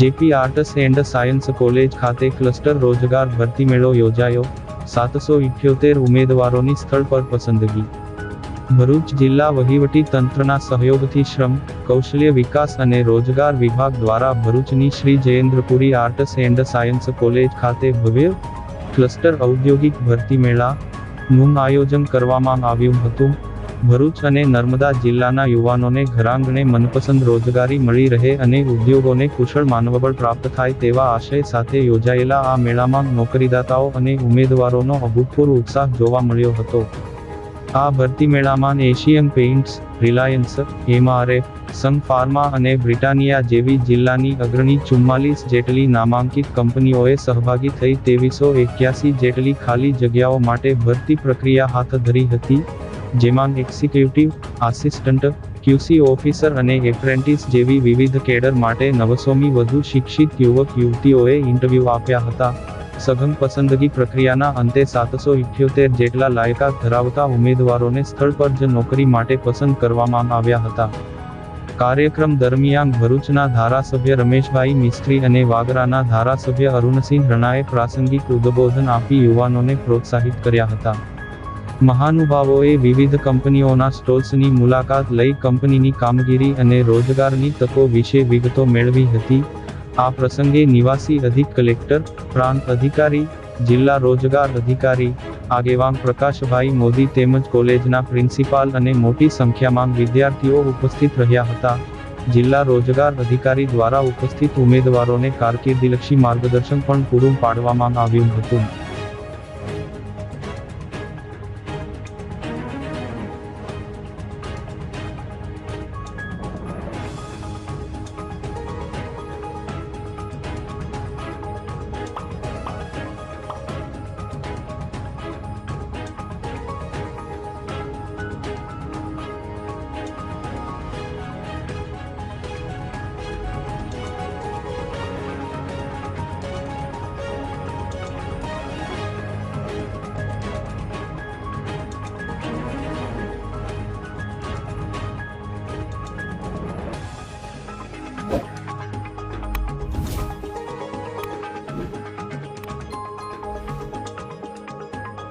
JP arts and science college ખાતે cluster રોજગાર ભરતી મેળો યોજાયો. સાતસો ઇઠ્યોતેર ઉમેદવારોની સ્થળ પર પસંદગી. ભરૂચ જિલ્લા વહીવટી તંત્રના સહયોગથી શ્રમ, કૌશલ્ય વિકાસ અને રોજગાર વિભાગ દ્વારા ભરૂચની Shri Jayendrapuri arts and science college ખાતે ભવ્ય ક્લસ્ટર ઔદ્યોગિક ભરતી મેળા નું આયોજન કરવામાં આવ્યું હતું. ભરૂચ અને નર્મદા જિલ્લાના યુવાનોને ઘરાંગણે મનપસંદ રોજગારી મળી રહે અને ઉદ્યોગોને કુશળ માનવબળ પ્રાપ્ત થાય તેવા આશય સાથે યોજાયેલા આ મેળામાં નોકરીદાતાઓ અને ઉમેદવારોનો અભૂતપૂર્વ ઉત્સાહ જોવા મળ્યો હતો. આ ભરતી મેળામાં Asian Paints, Reliance, MRF Sun Pharma અને બ્રિટાનિયા જેવી જિલ્લાની અગ્રણી ચુમ્માલીસ જેટલી નામાંકિત કંપનીઓએ સહભાગી થઈ ત્રેવીસો એક્યાસી જેટલી ખાલી જગ્યાઓ માટે ભરતી પ્રક્રિયા હાથ ધરી હતી. જેમાં એક્ઝિક્યુટિવ, આસિસ્ટન્ટ ક્યુસી ઓફિસર અને એપ્રેન્ટિસ જેવી વિવિધ કેડર માટે નવસોમી વધુ શિક્ષિત યુવક યુવતીઓએ ઇન્ટરવ્યૂ આપ્યા હતા. સઘન પસંદગી પ્રક્રિયાના અંતે સાતસો ઇઠ્યોતેર જેટલા લાયકાત ધરાવતા ઉમેદવારોને સ્થળ પર જ નોકરી માટે પસંદ કરવામાં આવ્યા હતા. કાર્યક્રમ દરમિયાન ભરૂચના ધારાસભ્ય રમેશભાઈ મિસ્ત્રી અને વાગરાના ધારાસભ્ય અરુણસિંહ રણાએ પ્રાસંગિક ઉદબોધન આપી યુવાનોને પ્રોત્સાહિત કર્યા હતા. મહાનુભાવોએ વિવિધ કંપનીઓના સ્ટોલ્સની મુલાકાત લઈ કંપનીની કામગીરી અને રોજગારની તકો વિશે વિગતો મેળવી હતી. આ પ્રસંગે નિવાસી અધિક કલેક્ટર, પ્રાંત અધિકારી, જિલ્લા રોજગાર અધિકારી, આગેવાન પ્રકાશભાઈ મોદી તેમજ કોલેજના પ્રિન્સિપાલ અને મોટી સંખ્યામાં વિદ્યાર્થીઓ ઉપસ્થિત રહ્યા હતા. જિલ્લા રોજગાર અધિકારી દ્વારા ઉપસ્થિત ઉમેદવારોને કારકિર્દીલક્ષી માર્ગદર્શન પણ પૂરું પાડવામાં આવ્યું હતું.